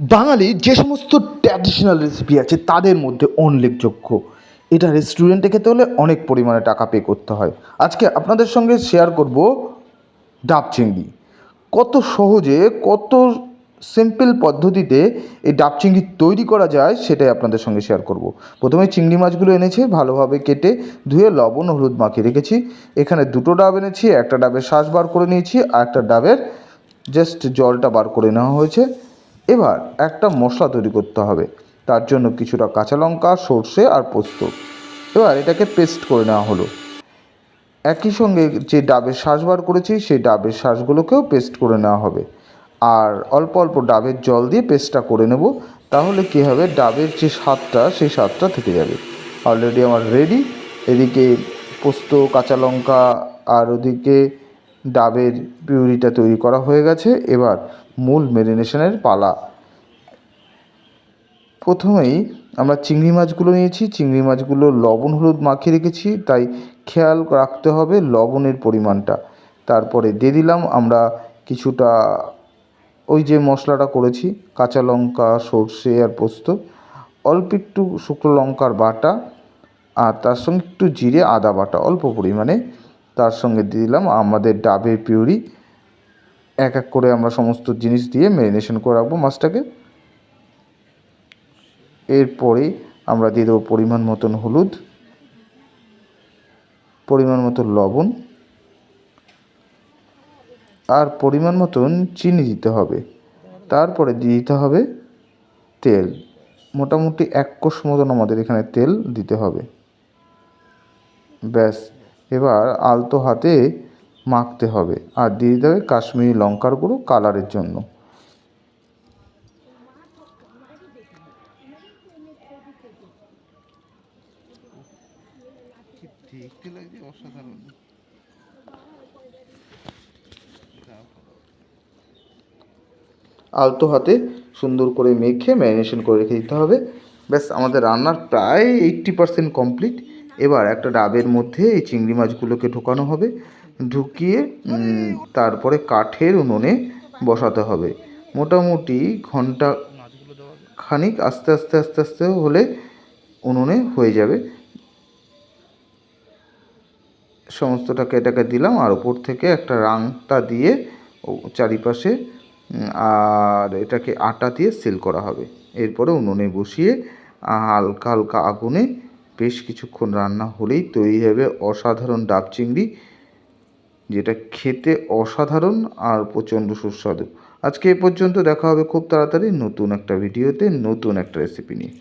বাঙালির যে সমস্ত ট্র্যাডিশনাল রেসিপি আছে, তাদের মধ্যে উল্লেখযোগ্য। এটা রেস্টুরেন্টে খেতে হলে অনেক পরিমাণে টাকা পে করতে হয়। আজকে আপনাদের সঙ্গে শেয়ার করব ডাব চিংড়ি। কত সহজে, কত সিম্পল পদ্ধতিতে এই ডাব চিংড়ি তৈরি করা যায়, সেটাই আপনাদের সঙ্গে শেয়ার করব। প্রথমে চিংড়ি মাছগুলো এনেছি, ভালোভাবে কেটে ধুয়ে লবণ হলুদ মাখিয়ে রেখেছি। এখানে দুটো ডাব এনেছি, একটা ডাবের শ্বাস বার করে নিয়েছি, আর একটা ডাবের জাস্ট জলটা বার করে নেওয়া হয়েছে। এবার একটা মশলা তৈরি করতে হবে। তার জন্য কিছুটা কাঁচা লঙ্কা, সর্ষে আর পোস্ত। এবার এটাকে পেস্ট করে নেওয়া হলো। একই সঙ্গে যে ডাবের শ্বাস বার করেছি, সেই ডাবের শ্বাসগুলোকেও পেস্ট করে নেওয়া হবে। আর অল্প অল্প ডাবের জল দিয়ে পেস্টটা করে নেব। তাহলে কী হবে? ডাবের যে স্বাদটা, সেই স্বাদটা থেকে যাবে। অলরেডি আমার রেডি এদিকে পোস্ত, কাঁচা লঙ্কা, আর ওদিকে ডাবের পিউরিটা তৈরি করা হয়ে গেছে। এবার মূল মেরিনেশনের পালা। প্রথমেই আমরা চিংড়ি মাছগুলো নিয়েছি। চিংড়ি মাছগুলো লবণ, হলুদ মাখিয়ে রেখেছি, তাই খেয়াল রাখতে হবে লবণের পরিমাণটা। তারপরে দিয়ে দিলাম আমরা কিছুটা ওই যে মশলাটা করেছি, কাঁচা লঙ্কা, সর্ষে আর পোস্ত। অল্প একটু শুকনো লঙ্কার বাটা আর তার সঙ্গে একটু জিরে আদা বাটা, অল্প পরিমাণে তার সঙ্গে দিয়ে দিলাম। আমাদের ডাবের পিউরি, এক এক করে আমরা সমস্ত জিনিস দিয়ে ম্যারিনেশন করে রাখব মাছটাকে। এরপরে আমরা দিয়ে দেবো পরিমাণ মতন হলুদ, পরিমাণ মতো লবণ, আর পরিমাণ মতন চিনি দিতে হবে। তারপরে দিয়ে দিতে হবে তেল। মোটামুটি এক কোষ মতন আমাদের এখানে তেল দিতে হবে। ব্যাস। এবার আলতো হাতে মাখতে হবে আর দিয়ে দিতে হবে কাশ্মীরি লঙ্কার গুঁড়ো কালারের জন্য। আলতো হাতে সুন্দর করে মেখে ম্যারিনেশন করে রেখে দিতে হবে। ব্যাস, আমাদের রান্নার প্রায় এইট্টি পারসেন্ট কমপ্লিট এবার একটা ডাবের মধ্যে এই চিংড়ি মাছগুলোকে ঢোকানো হবে। ঢুকিয়ে তারপরে কাঠের উনুনে বসাতে হবে। মোটামুটি ঘণ্টা খানিক আস্তে আস্তে আস্তে আস্তে হলে উনুনে হয়ে যাবে। সমস্তটাকে এটাকে দিলাম আর ওপর থেকে একটা রাংটা দিয়ে চারিপাশে আর এটাকে আটা দিয়ে সেল করা হবে। এরপরে উনুনে বসিয়ে হালকা হালকা আগুনে বেশ কিছুক্ষণ রান্না হলেই তৈরি হবে অসাধারণ ডাব চিংড়ি, যেটা খেতে অসাধারণ আর প্রচণ্ড সুস্বাদু। আজকে এ পর্যন্ত দেখা হবে খুব তাড়াতাড়ি নতুন একটা ভিডিওতে, নতুন একটা রেসিপি নিয়ে।